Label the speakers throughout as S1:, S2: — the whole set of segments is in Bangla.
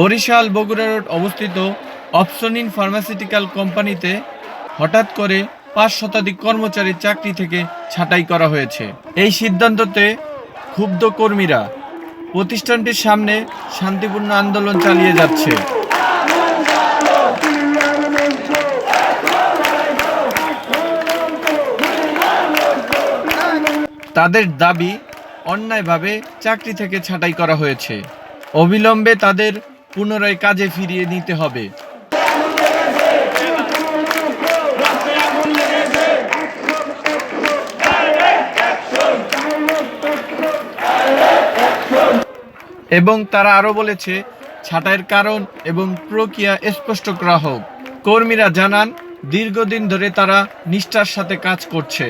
S1: বরিশাল বগুড়া রোড অবস্থিত অপসনিন ফার্মাসিউটিক্যাল কোম্পানিতে হঠাৎ করে পাঁচ শতাধিক কর্মচারীর চাকরি থেকে ছাঁটাই করা হয়েছে। এই সিদ্ধান্ততে ক্ষুব্ধ কর্মীরা প্রতিষ্ঠানটির সামনে শান্তিপূর্ণ আন্দোলন চালিয়ে যাচ্ছে। তাদের দাবি, অন্যায়ভাবে চাকরি থেকে ছাঁটাই করা হয়েছে। অবিলম্বে তাদের পুনরায় কাজে ফিরিয়ে নিতে হবে। এবং তারা আরও বলেছে, ছাঁটাইয়ের কারণ এবং প্রক্রিয়া স্পষ্ট করা হোক কর্মীরা জানান, দীর্ঘদিন ধরে তারা নিষ্ঠার সাথে কাজ করছে।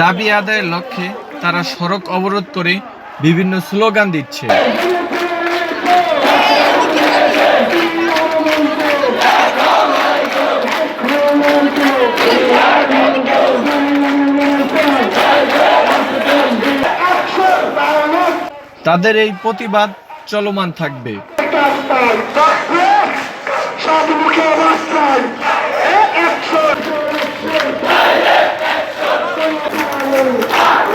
S1: দাবি আদায়ের লক্ষ্যে তারা সড়ক অবরোধ করে বিভিন্ন স্লোগান দিচ্ছে। তাদের এই প্রতিবাদ চলমান থাকবে।
S2: করুন